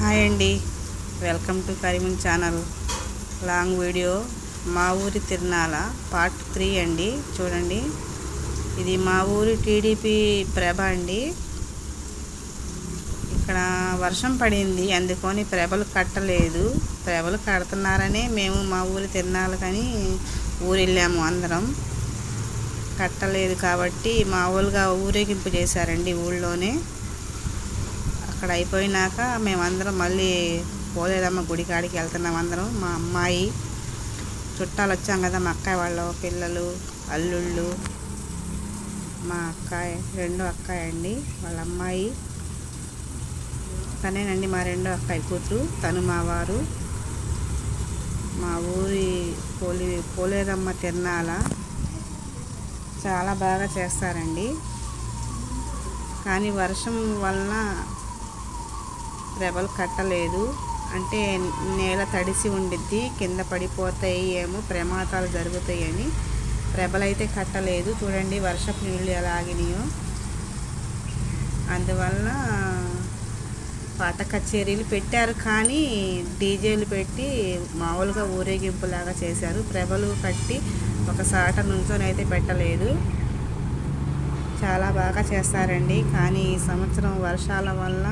Hi అండి. Welcome to Karimun channel. Long video. మా ఊరి తిరునాల పార్ట్ త్రీ అండి. చూడండి. ఇది మా ఊరి టీడీపీ ప్రభ అండి. ఇక్కడ వర్షం పడింది. అందుకొని ప్రభలు కట్టలేదు. ప్రభలు కడుతున్నారనే మేము మా ఊరి తిరునాలకని ఊరు వెళ్ళాము అందరం. కట్టలేదు కాబట్టి మామూలుగా ఊరేగింపు చేశారండి ఊళ్ళోనే. అక్కడ అయిపోయినాక మేమందరం మళ్ళీ పోలేదమ్మ గుడి కాడికి వెళ్తున్నాం అందరం. మా అమ్మాయి చుట్టాలు వచ్చాం కదా మా అక్కాయి వాళ్ళ పిల్లలు అల్లుళ్ళు మా అక్కాయి రెండో అక్కాయి అండి వాళ్ళ అమ్మాయి. తనేనండి మా రెండో అక్కాయి కూతురు తను మా వారు. మా ఊరి పోలి పోలేరమ్మ తిరణాల చాలా బాగా చేస్తారండి. కానీ వర్షం వలన రెబలు కట్టలేదు. అంటే నేల తడిసి ఉండిద్ది కింద పడిపోతాయి ఏమో ప్రమాదాలు జరుగుతాయని. రెబలైతే కట్టలేదు. చూడండి వర్షపు నీళ్ళు ఎలా ఆగినాయో. అందువలన పాత కచేరీలు పెట్టారు కానీ డీజేలు పెట్టి మామూలుగా ఊరేగింపులాగా చేశారు. ప్రభలు కట్టి ఒక సాట నుంచొని అయితే పెట్టలేదు. చాలా బాగా చేస్తారండి. కానీ ఈ సంవత్సరం వర్షాల వల్ల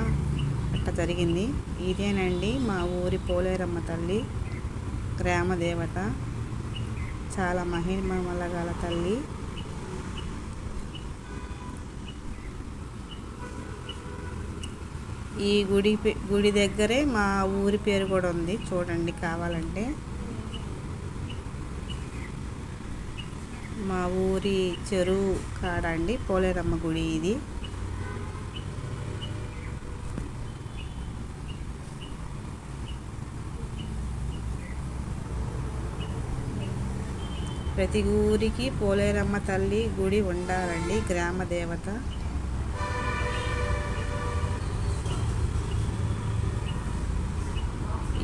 అట్ట జరిగింది. ఇదేనండి మా ఊరి పోలేరమ్మ తల్లి గ్రామ దేవత చాలా మహిమలగాల తల్లి. ఈ గుడి పే- గుడి దగ్గరే మా ఊరి పేరు కూడా ఉంది. చూడండి కావాలంటే. మా ఊరి చెరువు కాడ అండి పోలేరమ్మ గుడి ఇది. ప్రతి ఊరికి పోలేరమ్మ తల్లి గుడి ఉండాలండి గ్రామ దేవత.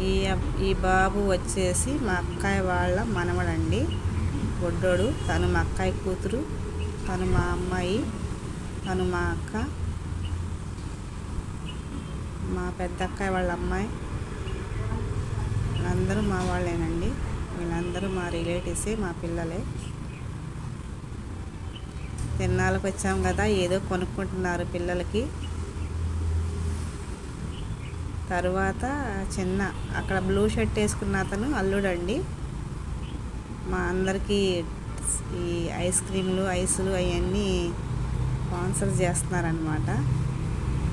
ఈ ఈ బాబు వచ్చేసి మా అక్కాయి వాళ్ళ మనవడండి. బొడ్డోడు తను మా అక్కాయి కూతురు తను మా అమ్మాయి తను మా అక్క మా పెద్ద అక్కాయి వాళ్ళ అమ్మాయి. అందరూ మా వాళ్ళేనండి. వీళ్ళందరూ మా రిలేటివ్సే మా పిల్లలే. తిన్నాళ్ళకి వచ్చాం కదా ఏదో కొనుక్కుంటున్నారు పిల్లలకి. తర్వాత చిన్న అక్కడ బ్లూ షర్ట్ వేసుకున్న అతను అల్లుడండి. మా అందరికీ ఈ ఐస్ క్రీమ్లు ఐసులు అవన్నీ స్పాన్సర్ చేస్తున్నారనమాట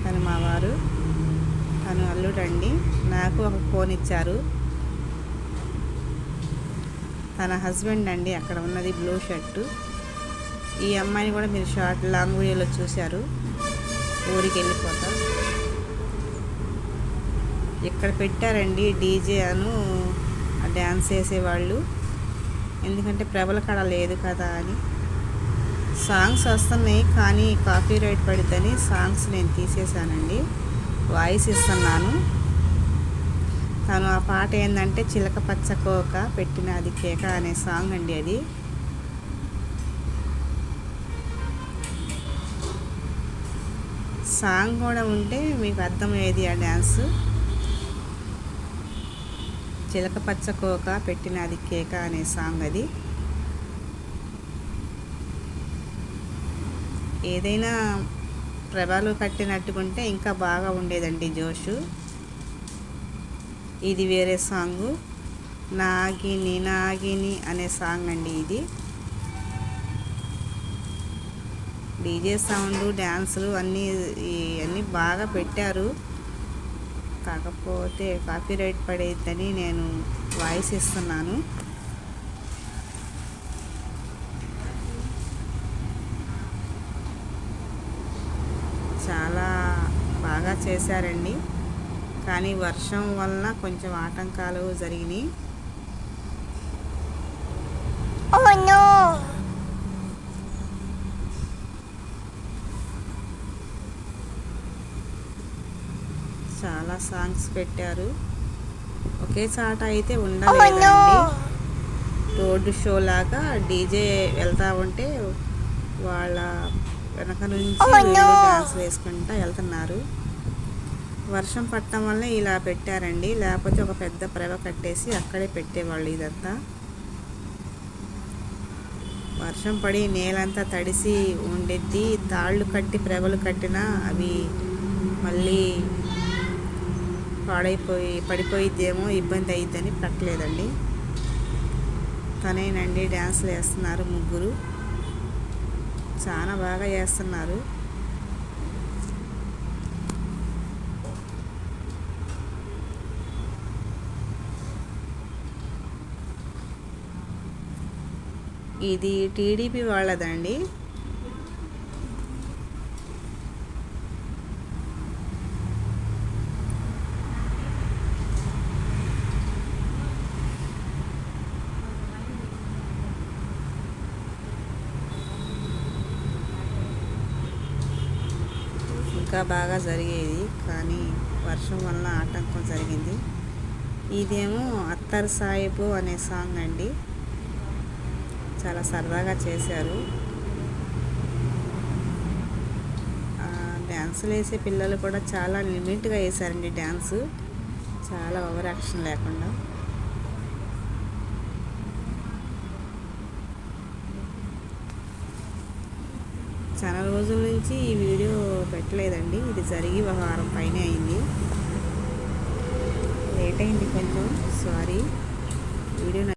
తను మా వారు. తను అల్లుడండి. నాకు ఒక ఫోన్ ఇచ్చారు. తన హస్బెండ్ అండి అక్కడ ఉన్నది బ్లూ షర్టు. ఈ అమ్మాయిని కూడా మీరు షార్ట్ లాంగ్ వీడియోలో చూశారు. ఊరికి వెళ్ళిపోతా ఇక్కడ పెట్టారండి డీజే అను డ్యాన్స్ చేసేవాళ్ళు. ఎందుకంటే ప్రబల కడ లేదు కదా అని. సాంగ్స్ వస్తున్నాయి కానీ కాపీ రైట్ పడిద్దని సాంగ్స్ నేను తీసేశానండి. వాయిస్ ఇస్తున్నాను. తను ఆ పాట ఏంటంటే చిలక పచ్చ కోక పెట్టిన అది కేక అనే సాంగ్ అండి అది. సాంగ్ కూడా ఉంటే మీకు అర్థమయ్యేది ఆ డ్యాన్స్. చిలక పచ్చ కోక పెట్టిన అది కేక అనే సాంగ్ అది. ఏదైనా ప్రభలు కట్టినట్టుకుంటే ఇంకా బాగా ఉండేదండి జోషు. ఇది వేరే సాంగు. నాగిని నాగిని అనే సాంగ్ అండి ఇది. డీజే సౌండ్ డ్యాన్సులు అన్నీ అన్నీ బాగా పెట్టారు. కాకపోతే కాపీరైట్ పడేద్దని నేను వాయిస్ ఇస్తున్నాను. చాలా బాగా చేశారండి. కానీ వర్షం వలన కొంచెం ఆటంకాలు జరిగినాయి Oh! చాలా సాంగ్స్ పెట్టారు ఒకే చాట అయితే Oh ఉండలేదండి no! రోడ్డు షో లాగా డీజే వెళ్తా ఉంటే వాళ్ళ వెనక నుంచి Oh. డాన్స్ వేసుకుంటా వెళ్తున్నారు వర్షం పట్టడం వల్ల ఇలా పెట్టారండి. లేకపోతే ఒక పెద్ద ప్రభ కట్టేసి అక్కడే పెట్టేవాళ్ళు ఇదంతా. వర్షం పడి నేలంతా తడిసి ఉండిద్ది. తాళ్ళు కట్టి ప్రభలు కట్టినా అవి మళ్ళీ పాడైపోయి పడిపోయిద్దేమో ఇబ్బంది అయిద్దని పెట్టలేదండి. తనేనండి డ్యాన్స్లు వేస్తున్నారు ముగ్గురు. చాలా బాగా చేస్తున్నారు ఇది టీడీపీ వాళ్ళదండి. ఇంకా బాగా జరిగేది కానీ వర్షం వల్ల ఆటంకం జరిగింది. ఇదేమో అత్తర్ సాహిబు అనే సాంగ్ అండి. చాలా సరదాగా చేశారు. డ్యాన్సులు వేసే పిల్లలు కూడా చాలా లిమిట్గా వేశారండి డ్యాన్సు. చాలా ఓవర్ యాక్షన్ లేకుండా. చాలా రోజుల నుంచి ఈ వీడియో పెట్టలేదండి. ఇది జరిగి ఒక వారం పైన అయింది. లేట్ అయింది కొంచెం. సారీ. వీడియో